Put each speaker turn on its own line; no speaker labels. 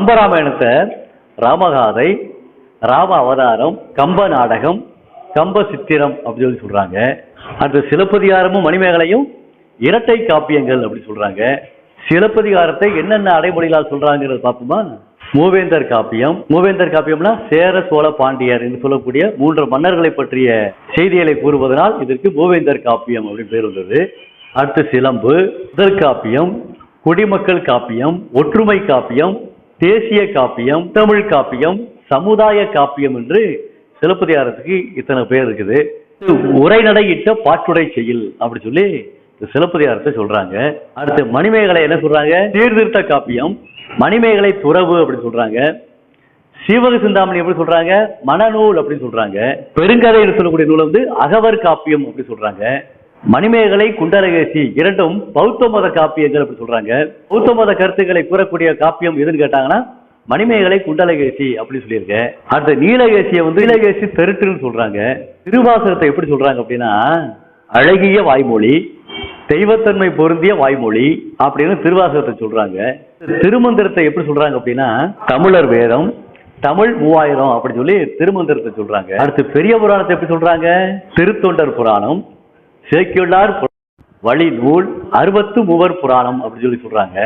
கம்பராமாயணத்தை ராமகாதை ராம அவதாரம் கம்ப நாடகம் கம்ப சித்திரம் அப்படின்னு சொல்லி சொல்றாங்க. அந்த சிலப்பதிகாரமும் மணிமேகலையும் இரட்டை காப்பியங்கள் அப்படி சொல்றாங்க. சிலப்பதிகாரத்தை என்னென்ன அடைமொழிகளால் சொல்றாங்கிறத பார்ப்போமா? மூவேந்தர் காப்பியம். மூவேந்தர் காப்பியம்னா சேர சோழ பாண்டியர் என்று சொல்லக்கூடிய மூன்று மன்னர்களை பற்றிய செய்திகளை கூறுவதனால் இதற்கு மூவேந்தர் காப்பியம் அப்படின்னு பேர் வந்தது. அடுத்து சிலம்பு முதல் காப்பியம் குடிமக்கள் காப்பியம் ஒற்றுமை காப்பியம் தேசிய காப்பியம் தமிழ் காப்பியம் சமுதாய காப்பியம் என்று சிலப்பதிகாரத்துக்கு இத்தனை பேர் இருக்குது. உரைநடையிட்ட பாட்டுடை செயல் அப்படி சொல்லி சிலப்பதிகாரத்தை சொல்றாங்க. அடுத்து மணிமேகலை என்ன சொல்றாங்க? சீர்திருத்த காப்பியம் மணிமேகலை துறவு அப்படின்னு சொல்றாங்க. சீவக சிந்தாமணி எப்படி சொல்றாங்க? மனநூல் அப்படின்னு சொல்றாங்க. பெருங்கதை என்று சொல்லக்கூடிய நூல் வந்து அகவர் காப்பியம் அப்படி சொல்றாங்க. மணிமேகலை குண்டலகேசி இரண்டும் பௌத்த மத காப்பியங்கள் அப்படி சொல்றாங்க. பௌத்த மத கருத்துக்களை கூறக்கூடிய காப்பியம் எதுன்னு கேட்டாங்கன்னா மணிமேகலை குண்டலகேசி அப்படின்னு சொல்லியிருக்கேன் அடுத்த நீலகேசியை வந்து நீலகேசி தெருட்டுன்னு சொல்றாங்க. திருவாசகத்தை எப்படி சொல்றாங்க அப்படின்னா அழகிய வாய்மொழி தெய்வத்தன்மை பொருந்திய வாய்மொழி அப்படின்னு திருவாசகத்தை சொல்றாங்க. திருமந்திரத்தை எப்படி சொல்றாங்க அப்படின்னா தமிழர் வேதம் தமிழ் மூவாயிரம் அப்படின்னு சொல்லி திருமந்திரத்தை சொல்றாங்க. அடுத்து பெரிய புராணத்தை எப்படி சொல்றாங்க? திருத்தொண்டர் புராணம் சேக்கியுள்ளார் வழி நூல் அறுபத்து மூவர் புராணம் அப்படின்னு சொல்லி சொல்றாங்க.